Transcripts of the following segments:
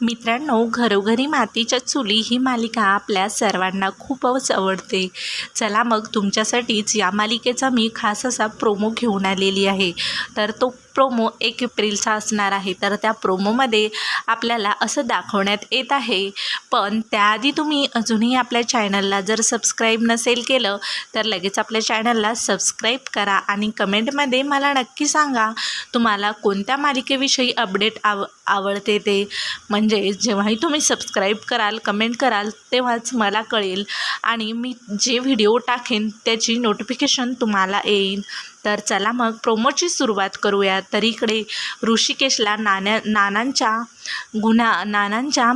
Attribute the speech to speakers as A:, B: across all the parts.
A: मित्रांनो घरोघरी मातीच्या चुली ही मालिका आपल्या सर्वांना खूपच आवडते. चला मग तुमच्यासाठीच या मालिकेचा मी खास असा प्रोमो घेऊन आलेली आहे. तर तो प्रोमो एक एप्रिलचा असणार आहे. तर त्या प्रोमोमध्ये आपल्याला असं दाखवण्यात येत आहे. पण त्याआधी तुम्ही अजूनही आपल्या चॅनलला जर सबस्क्राईब नसेल केलं तर लगेच आपल्या चॅनलला सबस्क्राईब करा आणि कमेंटमध्ये मला नक्की सांगा तुम्हाला कोणत्या मालिकेविषयी अपडेट आव आवडते ते. म्हणजे जेव्हाही तुम्ही सबस्क्राईब कराल कमेंट कराल तेव्हाच मला कळेल. आणि मी जे व्हिडिओ टाकेन त्याची नोटिफिकेशन तुम्हाला येईल. तर चला मग प्रोमोची सुरुवात करूया. तर इकडे ऋषिकेशला नाण्या नानांच्या गुन्हा नानांच्या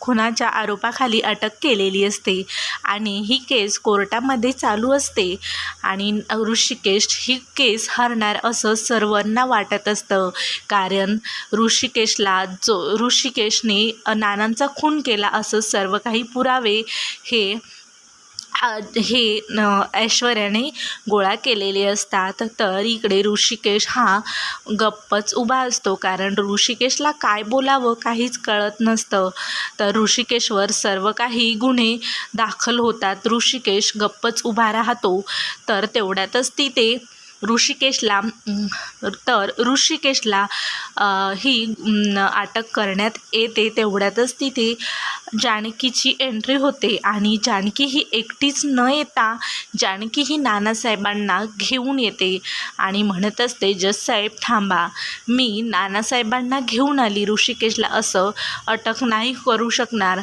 A: खुनाच्या आरोपाखाली अटक केलेली असते आणि ही केस कोर्टामध्ये चालू असते आणि ऋषिकेश ही केस हरणार असं सर्वांना वाटत असतं. कारण ऋषिकेशला जो ऋषिकेशने नानांचा खून केला असं सर्व काही पुरावे हे हे न ऐश्वर्याने गोळा केलेले असतात. तर इकडे ऋषिकेश हा गप्पच उभा असतो. कारण ऋषिकेशला काय बोलावं काहीच कळत नसतं. तर ऋषिकेशवर सर्व काही गुन्हे दाखल होतात. ऋषिकेश गप्पच उभा राहतो. तर तेवढ्यातच तिथे ऋषिकेशला तर ऋषिकेशला ही अटक करण्यात येते. तेवढ्यातच तिथे जानकीची एंट्री होते आणि जानकी ही एकटीच न येता जानकी ही नानासाहेबांना घेऊन येते आणि म्हणत असते जससाहेब थांबा. मी नानासाहेबांना घेऊन आली. ऋषिकेशला असं अटक नाही करू शकणार.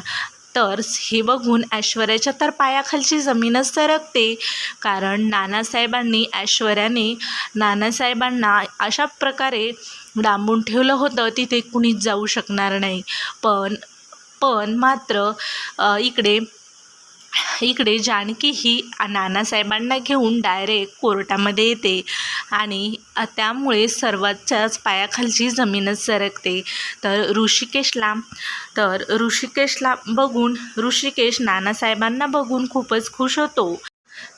A: तर हे बघून ऐश्वर्याच्या तर पायाखालची जमीनच सरकते कारण नानासाहेबांनी ऐश्वर्याने नानासाहेबांना अशा प्रकारे डांबून ठेवलं होतं तिथे कुणीच जाऊ शकणार नाही. पण पण मात्र इकडे इकडे जानकी ही नानासाहेबांना घेऊन डायरेक्ट कोर्टामध्ये येते आणि त्यामुळे सर्वांच्याच पायाखालची जमीनच सरकते. तर ऋषिकेशला तर ऋषिकेशला बघून ऋषिकेश नानासाहेबांना बघून खूपच खुश होतो.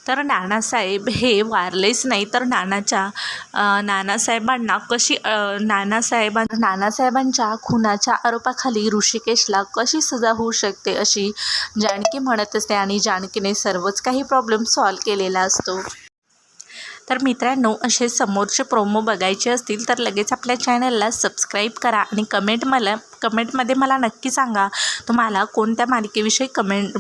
A: तर नानासाहेब हे वारलेच नाही. तर नानाच्या नानासाहेबांना कशी नानासाहेबां नानासाहेबांच्या खुनाच्या आरोपाखाली ऋषिकेशला कशी सजा होऊ शकते अशी जानकी म्हणत असते आणि जानकीने सर्वच काही प्रॉब्लेम सॉल्व केलेला असतो. तर मित्रांनो असे समोरचे प्रोमो बघायचे असतील तर लगेच आपल्या चॅनलला सबस्क्राईब करा आणि कमेंट मला कमेंटमध्ये मला नक्की सांगा तुम्हाला कोणत्या मालिकेविषयी कमेंट